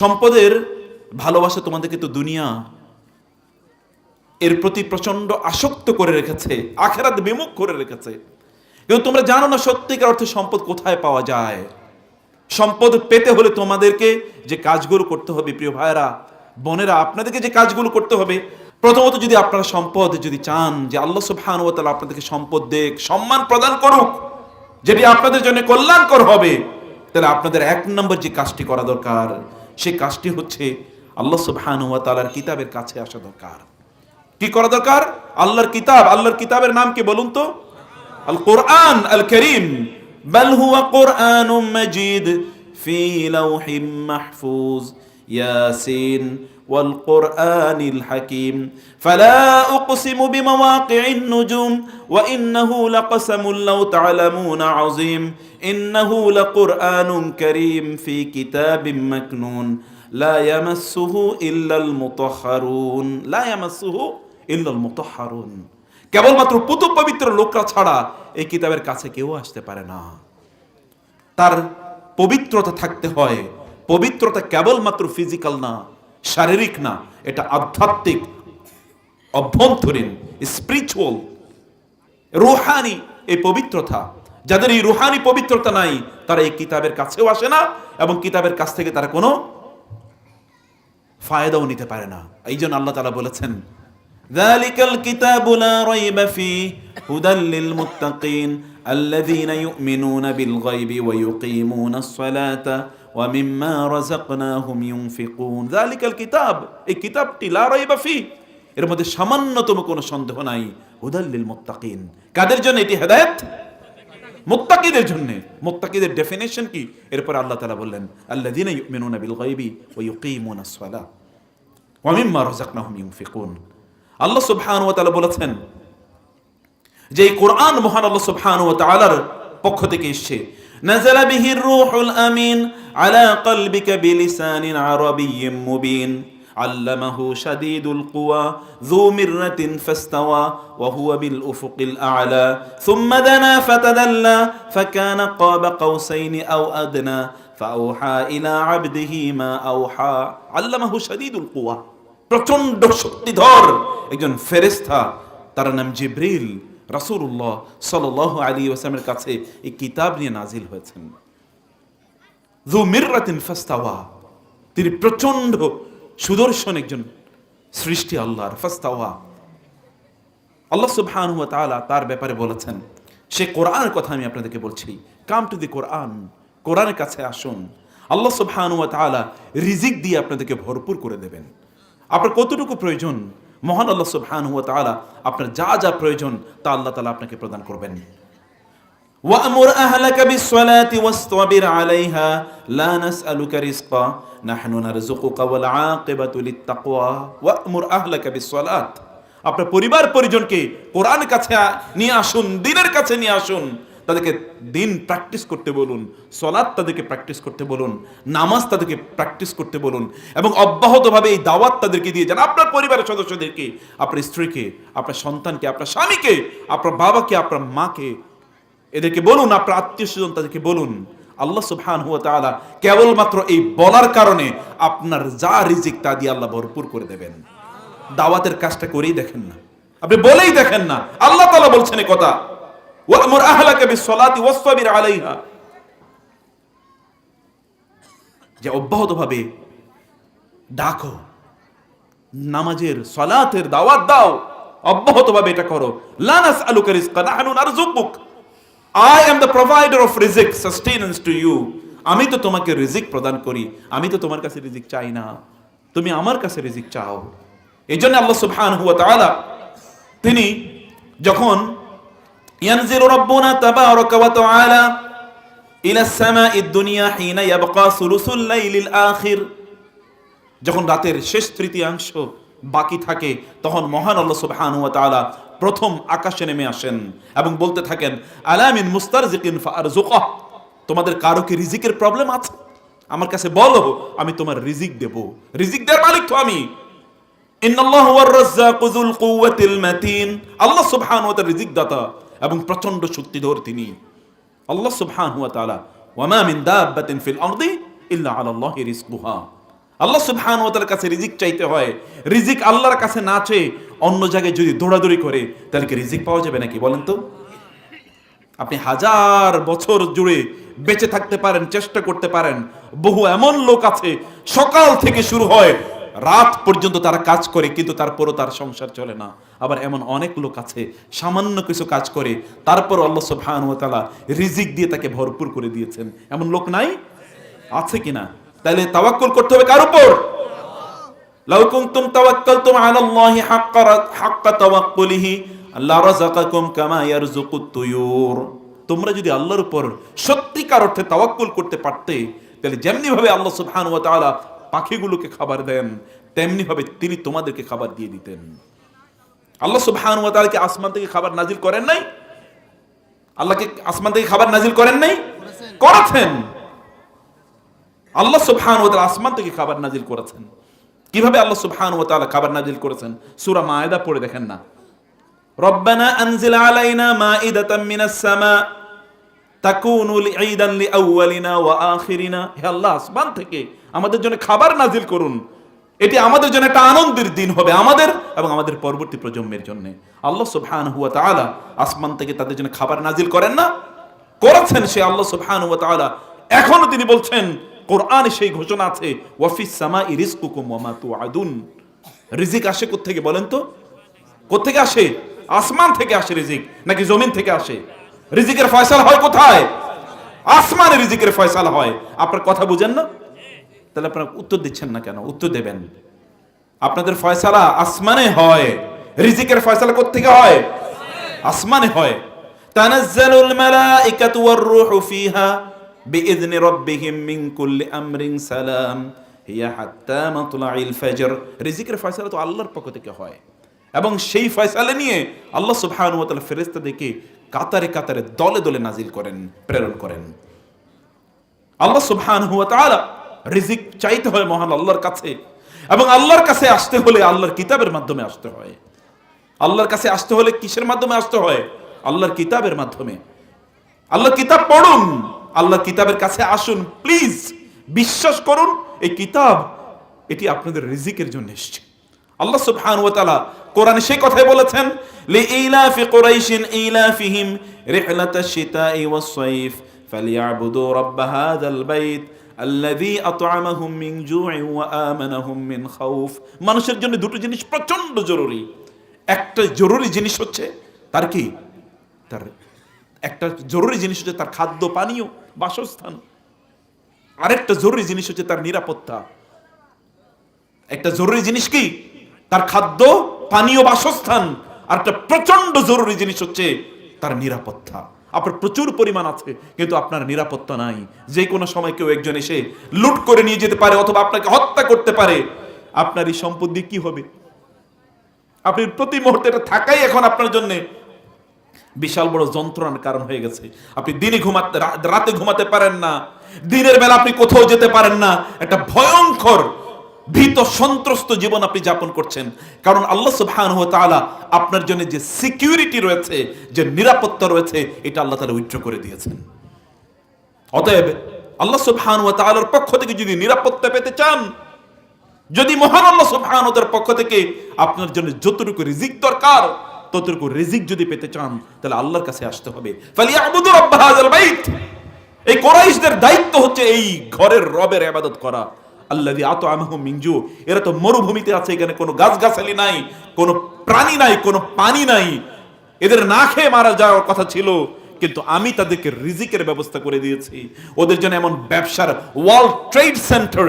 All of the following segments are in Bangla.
সম্পদের ভালোবাসা তোমাদেরকে তো দুনিয়া এর প্রতি প্রচণ্ড আসক্ত করে রেখেছে, আখেরাত বিমুখ করে রেখেছে। কিন্তু তোমরা জানো না সত্যিকার অর্থে সম্পদ কোথায় পাওয়া যায়? সম্পদ পেতে হলে তোমাদেরকে যে কাজগুলো করতে হবে, প্রিয় ভাইয়েরা, বোনেরা, আপনাদেরকে যে কাজগুলো করতে হবে, প্রথমত যদি আপনারা সম্পদ যদি চান, যে আল্লাহ তাআলা আপনাদেরকে সম্পদ দেখ সম্মান প্রদান করুক যেটি আপনাদের জন্য কল্যাণকর হবে, তাহলে আপনাদের এক নম্বর যে কাজটি করা দরকার সেই কাজটি হচ্ছে আল্লাহ সুবহানাহু ওয়া তাআলার কিতাবের কাছে আসা দরকার কি করা দরকার আল্লাহর কিতাব আল্লাহর কিতাবের নাম কি বলুন তো আল কোরআন আল করিম بل هو قرآن مجيد في لوح محفوظ ياسين والقرآن الحكيم فلا أقسم بمواقع النجوم وإنه لقسم لو تعلمون عظيم إنه لقرآن كريم في كتاب مكنون لا يمسه إلا المطهرون لا يمسه إلا المطهرون কেবলমাত্র পুত পবিত্র লোকরা ছাড়া এই কিতাবের কাছে কেউ আসতে পারে না তার পবিত্রতা থাকতে হয় পবিত্রতা কেবলমাত্র ফিজিক্যাল না শারীরিক না এটা আধ্যাত্মিক অভ্যন্তরীণ স্পিরিচুয়াল রুহানি এই পবিত্রতা যাদের এই রুহানি পবিত্রতা নাই তারা এই কিতাবের কাছেও আসে না এবং কিতাবের কাছ থেকে তারা কোনো ফায়দাও নিতে পারে না এই জন্য আল্লাহ তালা বলেছেন ذلك الكتاب لا ريب فيه هدى للمتقين الذين يؤمنون بالغيب ويقيمون الصلاة ومما رزقناهم ينفقون ذلك الكتاب এই কিতাবটি লা রাইবা ফি এর মধ্যে সামান্যতম কোনো সন্দেহ নাই হুদাল্লিল মুত্তাকিন কাদের জন্য এটি হেদায়েত মুত্তাকিদের জন্য মুত্তাকিদের ডেফিনেশন কি এরপর আল্লাহ তাআলা বললেন আল্লাযীনা ইউমিনুনা বিল গায়বি ওয়া ইউকিমুনাস সালাহ ওয়া মিম্মা রাযাকনাহুম ইউনফিকুন আল্লাহ সুবহানাহু ওয়া তাআলা বলেছেন যে এই কোরআন মহান আল্লাহ সুবহানাহু ওয়া তাআলার পক্ষ থেকে এসছে নাজালা বিহির রুহুল আমিন আলা কলবিকা বিলিসানিন আরাবিয়্যিম মুবিন, আল্লামাহু শাদীদুল কুয়া যু মিররাতিন ফাস্তাওয়া, ওয়া হুয়া বিল উফুকিল আ'লা থুম্মা দানা ফাতাদাল্লা, ফাকানা ক্বাবা কাউসাইনি আও আদনা, ফাওহা ইলা আবদিহি মা আওহা। আল্লামাহু শাদীদুল কুয়া প্রচণ্ড শক্তিধর একজন ফেরেশতা, তার নাম জিব্রিল। রাসূলুল্লাহ সাল্লাল্লাহু আলী ওয়াসাল্লামের কাছে এই কিতাব নিয়ে নাজিল হয়েছেন। তিনি প্রচণ্ড সুদর্শন একজন সৃষ্টি আল্লাহর, ফাস্তাওয়া। আল্লাহ তাআলা তার ব্যাপারে বলেছেন, সে কোরআনের কথা আমি আপনাদেরকে বলছি। কাম টু দি কোরআন, কোরআনের কাছে আসুন। আল্লাহ তাআলা রিজিক দিয়ে আপনাদেরকে ভরপুর করে দেবেন। আপনার কতটুকু প্রয়োজন? মহান আল্লাহ সুবহানাহু ওয়া তাআলা আপনার যা যা প্রয়োজন তা আল্লাহ তাআলা আপনাকে প্রদান করবেন وأمر أهلك بالصلاة واصطبر عليها لا نسألك رزقا نحن نرزقك والعاقبة للتقوى وأمر أهلك بالصلاة আপনার পরিবার পরিজনকে কোরআন কাছে নিয়ে আসুন দিনের কাছে নিয়ে আসুন তাদেরকে দিন প্র্যাকটিস করতে বলুন সলাদ তাদেরকে প্র্যাকটিস করতে বলুন, নামাজ তাদেরকে প্র্যাকটিস করতে বলুন, এবং অব্যাহতভাবে এই দাওয়াত তাদেরকে দিয়ে যান। আপনার পরিবারের সদস্যদেরকে, আপনার স্ত্রীকে, আপনার সন্তানকে, আপনার স্বামীকে, আপনার বাবাকে, আপনার মাকে, এদেরকে বলুন, আপনার আত্মীয় স্বজন তাদেরকে বলুন, আল্লাহ সুবহান হুয়া তাআলা কেবলমাত্র এই বলার কারণে আপনার যা রিজিক তা দিয়ে আল্লাহ ভরপুর করে দেবেন। দাওয়াতের কাজটা করেই দেখেন না। আপনি বলেই দেখেন না। আল্লাহ তাআলা বলছেন কথা। ওয়ামুর আহলাকা বিসসালাতি ওয়াসতাবির আলাইহা। যে অব্যাহতভাবে ডাকো, নামাজের, সলাতের দাওয়াত দাও, অব্যাহতভাবে এটা করো। লানাস আলুকা রিজকা, নাহনু নারযুকুক। I am the provider of রিজিক সাস্টেনেন্স টু ইউ। আমি তো তোমাকে রিজিক প্রদান করি। আমি তো তোমার কাছে রিজিক চাই না। তুমি আমার কাছে রিজিক চাও। এই জন্য আল্লাহ সুবহানাহু ওয়া তাআলা, তিনি যখন রাব্বুনা তাবারাকা ওয়া তাআলা ইলা সামাঈদ দুনিয়া হিনা ইয়াবকা সুলুসুল লাইলিল আখির। যখন রাতের শেষ তৃতীয়াংশ বাকি থাকে, তখন মহান আল্লাহ সুবহানাহু ওয়া তাআলা প্রথম আকাশে নেমে আসেন এবং বলতে থাকেন আলামিন মুস্তারজিকিন ফারজুকাহ তোমাদের কারও কি রিজিকের প্রবলেম আছে? আমার কাছে বলো, আমি তোমার রিজিক দেব। রিজিক দেওয়ার মালিক তো আমি। ইন্নাল্লাহু হুয়ার রাজ্জাকু যুল কুওয়াতিল মাতিন। আল্লাহ সুবহানাহু ওয়া তাআলা রিজিক দাতা এবং প্রচণ্ড শক্তিধর তিনি। আল্লাহ সুবহানাহু ওয়া তাআলা, ওয়া মা মিন দাব্বাতিন ফিল আরদি ইল্লা আলাল্লাহি রিজকুহা। আল্লাহ সুবহান ওতার কাছে রিজিক চাইতে হয়। রিজিক আল্লাহর কাছে না চেয়ে অন্য জায়গায় যদি দৌড়াদৌড়ি করে, তাহলে কি রিজিক পাওয়া যাবে নাকি বলেন তো? আপনি হাজার বছর জুড়ে বেঁচে থাকতে পারেন, চেষ্টা করতে পারেন। বহু এমন লোক আছে, সকাল থেকে শুরু হয় রাত পর্যন্ত তারা কাজ করে, কিন্তু তারপরও তার সংসার চলে না। আবার এমন অনেক লোক আছে, সামান্য কিছু কাজ করে, তারপর আল্লাহ সুবহান ওয়া তাআলা রিজিক দিয়ে তাকে ভরপুর করে দিয়েছেন। এমন লোক নাই? আছে কিনা তাহলে তাওয়াক্কুল করতে হবে কার উপর? তোমরা যদি আল্লাহর উপর সত্যিকার অর্থে তাওয়াক্কুল করতে পারতে, তাহলে যেমনি ভাবে আল্লাহ তাআলা পাখিগুলোকে খাবার দেন, তেমনি ভাবে তিনি তোমাদেরকে খাবার দিয়ে দিতেন। আল্লাহ তাআলা আসমান থেকে খাবার নাজিল করেন নাই? আল্লাহকে আসমান থেকে খাবার নাজিল করেন নাই? করেছেন। আল্লাহ সুবহানাহু ওয়া তাআলা আসমান থেকে খাবার নাজিল করেছেন। কীভাবে আল্লাহ সুবহানাহু ওয়া তাআলা খাবার নাজিল করেছেন? সুরা মায়েদা পড়ে দেখেন না? রব্বানা আনজিল আলাইনা মাইদাতাম মিনাস সামা, তাকুনু ঈদান লিআউয়ালিনা ওয়া আখিরিনা। হে আল্লাহ থেকে আমাদের জন্য খাবার নাজিল করুন। এটি আমাদের জন্য একটা আনন্দের দিন হবে আমাদের এবং আমাদের পরবর্তী প্রজন্মের জন্য। আল্লাহ সুবহানাহু হুয়া তাআলা আসমান থেকে তাদের জন্য খাবার নাজিল করেন না? করেছেন সে আল্লাহ সুবহানাহু হুয়া তাআলা। এখনও তিনি বলছেন, কোরআনে সেই ঘোষণা আছে ওয়াফিস সামা রিজকুকুম ওয়া মা তুআদুন রিজিক আসে কোত্থেকে বলেন তো? কোত্থেকে আসে? আসমান থেকে আসে রিজিক, নাকি জমিন থেকে আসে? রিজিকের ফয়সাল হয় কোথায়? আসমানে রিজিকের ফয়সাল হয়। আপনার কথা বুঝেন না? তাহলে আপনারা উত্তর দিচ্ছেন না কেন? উত্তর দেবেন। আপনাদের ফয়সালা আসমানে হয়। রিজিকের ফয়সালা কোত্থেকে হয়? আসমানে হয়। রিজিকের ফয়সালা তো আল্লাহর হয়। এবং সেই ফয়সালা নিয়ে আল্লাহ সুবহানাহু ওয়া কাতারে কাতারে দলে দলে নাজিল করেন, প্রেরণ করেন। আল্লাহ সুবহানাহু ওয়া তাআলা রিজিক চাইতে হয় মহান আল্লাহর কাছে। এবং আল্লাহর কাছে আসতে হলে আল্লাহর কিতাবের মাধ্যমে আসতে হয়। আল্লাহর কাছে আসতে হলে কিসের মাধ্যমে আসতে হয়? আল্লাহর কিতাবের মাধ্যমে। আল্লাহর কিতাব পড়ুন। আল্লাহর কিতাবের কাছে আসুন। প্লিজ বিশ্বাস করুন, এই কিতাব, এটি আপনাদের রিজিকের জন্য এসেছে। আল্লাহ সুবহানাহু ওয়া তাআলা কোরআনে সেই কথাই বলেছেন, লিইলাফি কুরাইশিন ইলাফিহিম রিহলাতাশ শিতাই ওয়াস সাইফ, ফালিয়াবুদু রাব্ব হাযাল বাইত। মিন আমানাহুম মিন খাউফ। মানুষের জন্য দুটো জিনিস প্রচণ্ড জরুরি। একটা জরুরি জিনিস হচ্ছে তার কি? তার একটা জরুরি জিনিস হচ্ছে তার খাদ্য পানীয়, বাসস্থান। আরেকটা জরুরি জিনিস হচ্ছে তার নিরাপত্তা। একটা জরুরি জিনিস কি? তার খাদ্য, পানীয়, বাসস্থান। আর একটা প্রচণ্ড জরুরি জিনিস হচ্ছে তার নিরাপত্তা। আপনার প্রচুর পরিমাণ আছে, কিন্তু আপনার নিরাপত্তা নাই। যে কোনো সময় কেউ একজন এসে লুট করে নিয়ে যেতে পারে অথবা আপনাকে হত্যা করতে পারে। আপনার এই সম্পদ কি হবে? আপনি প্রতি মুহূর্তে এটা থাকাই এখন আপনার জন্য বিশাল বড় যন্ত্রণার কারণ হয়ে গেছে। আপনি দিনে ঘুমাতে রাতে ঘুমাতে পারেন না। দিনের বেলা আপনি কোথাও যেতে পারেন না। একটা ভয়ঙ্কর ভীত সন্ত্রস্ত জীবন আপনি যাপন করছেন। কারণ আল্লাহ সুবহানাহু ওয়া তাআলা আপনার জন্য যে সিকিউরিটি রয়েছে, যে নিরাপত্তা রয়েছে, এটা আল্লাহ তাআলা উইথড্র করে দিয়েছেন। অতএব আল্লাহ সুবহানাহু ওয়া তাআলার পক্ষ থেকে যদি নিরাপত্তা পেতে চান, যদি মহান আল্লাহ সুবহানাহু ওয়া পক্ষ থেকে আপনার জন্য যতটুকু রিজিক দরকার, ততটুকু রিজিক যদি পেতে চান, তাহলে আল্লাহর কাছে আসতে হবে। এই কোরাইশদের দায়িত্ব হচ্ছে এই ঘরের রবের আবাদত করা। আল্লাযী আত'আমাহুম মিন জু এরা তো মরুভূমিতে আছে, এখানে কোনো গাছগাছালি নাই, কোনো প্রাণী নাই, কোনো পানি নাই। এদের না খেয়ে মারা যাওয়ার কথা ছিল, কিন্তু আমি তাদেরকে রিজিকের ব্যবস্থা করে দিয়েছি। ওদের জন্য এমন ব্যবসার ওয়ার্ল্ড ট্রেড সেন্টার,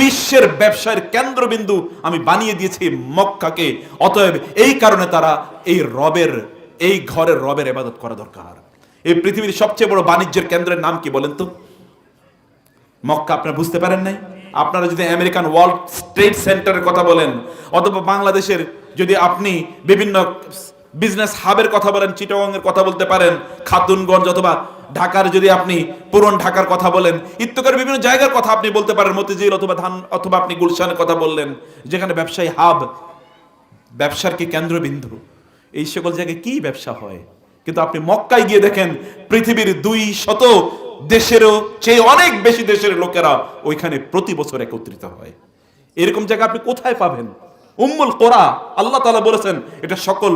বিশ্বের ব্যবসার কেন্দ্রবিন্দু আমি বানিয়ে দিয়েছি মক্কাকে। অতএব এই কারণে তারা এই রবের, এই ঘরের রবের এবাদত করা দরকার। এই পৃথিবীর সবচেয়ে বড় বাণিজ্যের কেন্দ্রের নাম কি বলেন তো? মক্কা আপনারা বুঝতে পারেন নাই? আপনারা যদি আমেরিকান ওয়ার্ল্ড ট্রেড সেন্টারের কথা বলেন, অথবা বাংলাদেশের যদি আপনি বিভিন্ন বিজনেস হাবের কথা বলেন, চিটাগংয়ের কথা বলতে পারেন, খাতুনগঞ্জ অথবা ঢাকার যদি আপনি পুরন ঢাকার কথা বলেন ইত্যকার বিভিন্ন জায়গার কথা আপনি বলতে পারেন, মতিঝিল অথবা ধান, অথবা আপনি গুলশানের কথা বললেন, যেখানে ব্যবসায়ী হাব ব্যবসার কি কেন্দ্রবিন্দু? এই সকল জায়গায় কি ব্যবসা হয়? কিন্তু আপনি মক্কায় গিয়ে দেখেন, পৃথিবীর দুই শত দেশেরও চেয়ে অনেক বেশি দেশের লোকেরা ওইখানে প্রতি বছর একত্রিত হয়। এরকম জায়গা আপনি কোথায় পাবেন? উম্মুল কোরা, আল্লাহ তালা বলেছেন, এটা সকল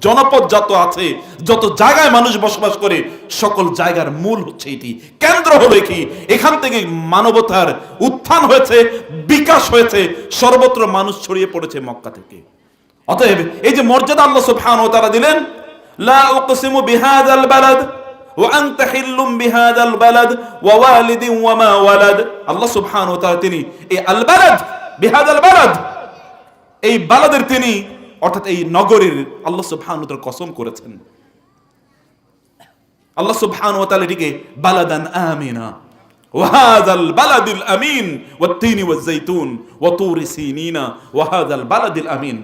জনপদ যত আছে, যত জায়গায় মানুষ বসবাস করে, সকল জায়গার মূল হচ্ছে এটি। কেন্দ্র হলো কি? এখান থেকে মানবতার উত্থান হয়েছে, বিকাশ হয়েছে, সর্বত্র মানুষ ছড়িয়ে পড়েছে মক্কা থেকে। অতএব এই যে মর্যাদা আল্লাহ সুবহানাহু ও তারা দিলেন, লা উকসিমু বিহাযাল বালাদ ওয়া আনতা হিল্লুম বিহাযাল বালাদ ওয়া ওয়ালিদিন ওয়া মা ওয়ালাদ আল্লাহ সুবহানাহু ওয়া তাআলা তিনি এই আল বালাদ বিহাযাল বালাদ এই বালাদের তিনি অর্থাৎ এই নগরীর আল্লাহ সুবহানাহু ওয়া তাআলা কসম করেছেন আল্লাহ সুবহানাহু ওয়া তাআলা এটিকে বালাদান আমিনা وهذا البلد الأمين والتين والزيتون وطور سينين وهذا البلد الأمين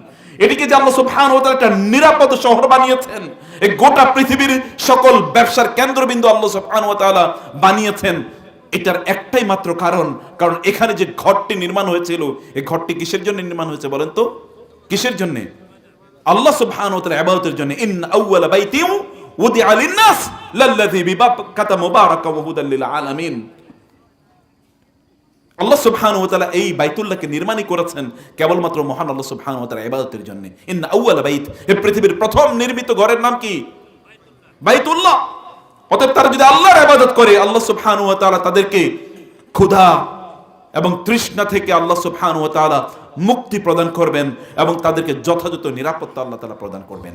এটিকে যে আল্লাহ সুবহানাহু ওয়া তাআলা একটা নিরাপদ শহর বানিয়েছেন এই গোটা পৃথিবীর সকল ব্যবসার কেন্দ্রবিন্দু আল্লাহ সুবহানাহু ওয়া তাআলা বানিয়েছেন, এটার একটাই মাত্র কারণ কারণ এখানে যে ঘরটি নির্মাণ হয়েছিল এই ঘরটি কিসের জন্য নির্মাণ হয়েছে বলেন তো? কিসের জন্য? আল্লাহ সুবহানাহু ওয়া তাআলা ইবাদতের জন্য ইন আউওয়ালা বাইতিউ উদিআ লিন-নাস লাল্লাযী বিবাক্কাতা মুবারাকা ওয়া হুদাল লিল আলামিন। আল্লাহ সুবহানাহু ওয়া তাআলা এই বাইতুল্লাহকে নির্মাণই করেছেন কেবলমাত্র মহান আল্লাহ সুবহানাহু ওয়া তাআলা ইবাদতের জন্য। ইন্না আউওয়ালা বাইত এই পৃথিবীর প্রথম নির্মিত ঘরের নাম কি? বাইতুল্লাহ। অতএব তারা যদি আল্লাহর ইবাদত করে, আল্লাহ সুবহানাহু ওয়া তাআলা তাদেরকে ক্ষুধা এবং তৃষ্ণা থেকে আল্লাহ সুবহানাহু ওয়া তাআলা মুক্তি প্রদান করবেন এবং তাদেরকে যথাযথ নিরাপত্তা আল্লাহ তাআলা প্রদান করবেন।